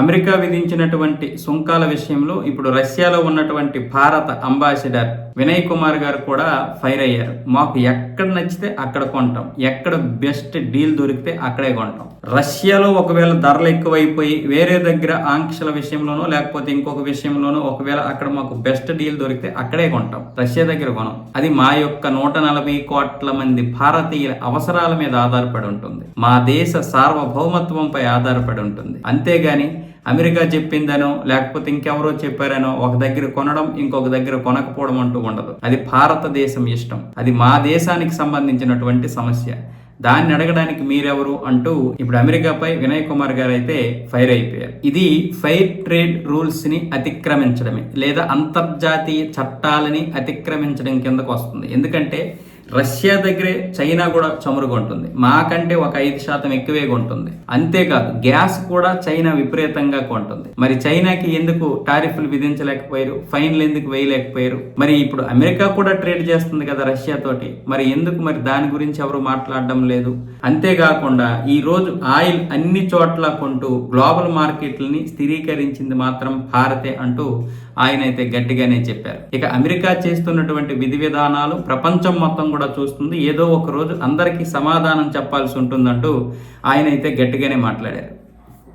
America విధించినటువంటి సుంకాల విషయంలో ఇప్పుడు రష్యాలో ఉన్నటువంటి భారత అంబాసిడర్ వినయ్ కుమార్ గారు కూడా ఫైర్ అయ్యారు. మాకు ఎక్కడ నచ్చితే అక్కడ కొంటాం. ఎక్కడ బెస్ట్ డీల్ దొరికితే అక్కడే కొంటాం. రష్యాలో ఒకవేళ ధరలు ఎక్కువైపోయి వేరే దగ్గర ఆంక్షల విషయంలోనో లేకపోతే ఇంకొక విషయంలోనో ఒకవేళ అక్కడ మాకు బెస్ట్ డీల్ దొరికితే అక్కడే కొంటాం రష్యా దగ్గర కొనం. అది మా యొక్క నూట నలభై కోట్ల మంది భారతీయుల అవసరాల మీద ఆధారపడి ఉంటుంది. మా దేశ సార్వభౌమత్వంపై ఆధారపడి ఉంటుంది. అంతేగాని అమెరికా చెప్పిందనో లేకపోతే ఇంకెవరో చెప్పారనో ఒక దగ్గర కొనడం ఇంకొక దగ్గర కొనకపోవడం అంటూ ఉండదు. అది భారతదేశం ఇష్టం. అది మా దేశానికి సంబంధించినటువంటి సమస్య. దాన్ని అడగడానికి మీరెవరు అంటూ ఇప్పుడు అమెరికాపై వినయ్ కుమార్ గారు అయితే ఫైర్ అయిపోయారు. ఇది ఫైర్ ట్రేడ్ రూల్స్ని అతిక్రమించడమే లేదా అంతర్జాతీయ చట్టాలని అతిక్రమించడం కిందకు వస్తుంది. ఎందుకంటే రష్యా దగ్గరే చైనా కూడా చమురు కొంటుంది మాకంటే ఒక ఐదు శాతం ఎక్కువే కొంటుంది. అంతేకాదు గ్యాస్ కూడా చైనా విపరీతంగా కొంటుంది. మరి చైనాకి ఎందుకు టారిఫ్లు విధించలేకపోయారు? ఫైన్లు ఎందుకు వేయలేకపోయారు? మరి ఇప్పుడు అమెరికా కూడా ట్రేడ్ చేస్తుంది కదా రష్యా తోటి. మరి ఎందుకు మరి దాని గురించి ఎవరు మాట్లాడడం లేదు? అంతేకాకుండా ఈ రోజు ఆయిల్ అన్ని చోట్ల కొంటూ గ్లోబల్ మార్కెట్లని స్థిరీకరించింది మాత్రం భారతే అంటూ ఆయన అయితే గట్టిగానే చెప్పారు. ఇక అమెరికా చేస్తున్నటువంటి విధి విధానాలు ప్రపంచం మొత్తం కూడా చూస్తుంది. ఏదో ఒక రోజు అందరికీ సమాధానం చెప్పాల్సి ఉంటుందంటూ ఆయన అయితే గట్టిగానే మాట్లాడారు.